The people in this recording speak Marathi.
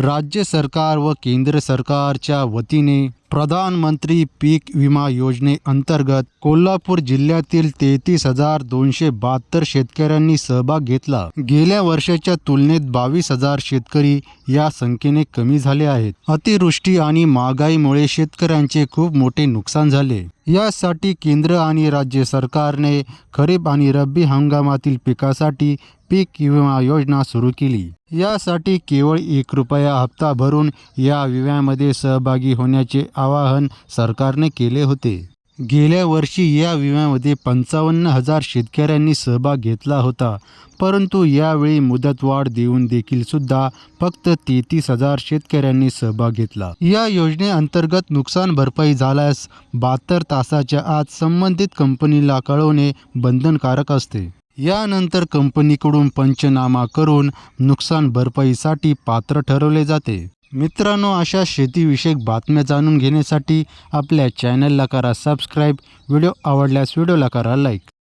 राज्य सरकार व केंद्र सरकारच्या वतीने प्रधानमंत्री पीक विमा योजनेअंतर्गत कोल्हापूर जिल्ह्यातील तेहतीस हजार दोनशे बहात्तर शेतकऱ्यांनी सहभाग घेतला. गेल्या वर्षाच्या तुलनेत बावीस हजार शेतकरी या संख्येने कमी झाले आहेत. अतिवृष्टी आणि महागाईमुळे शेतकऱ्यांचे खूप मोठे नुकसान झाले. यासाठी केंद्र आणि राज्य सरकारने खरीप आणि रब्बी हंगामातील पिकासाठी पीक विमा योजना सुरू केली. यासाठी केवळ एक रुपया हप्ता भरून या विम्यामध्ये सहभागी होण्याचे आवाहन सरकारने केले होते. गेल्या वर्षी या विम्यामध्ये पंचावन्न हजार शेतकऱ्यांनी सहभाग घेतला होता. परंतु यावेळी मुदतवाढ देऊन देखील सुद्धा फक्त तेहतीस हजार शेतकऱ्यांनी सहभाग घेतला. या योजनेअंतर्गत नुकसान भरपाई झाल्यास बहात्तर तासाच्या आत संबंधित कंपनीला कळवणे बंधनकारक असते. यानंतर कंपनीकडून पंचनामा करून नुकसान भरपाईसाठी पात्र ठरवले जाते. मित्रांनो अशा शेतीविषयक बातम्या जाणून घेण्यासाठी आपल्या चॅनलला करा सबस्क्राईब व्हिडिओ आवडल्यास व्हिडिओला करा लाईक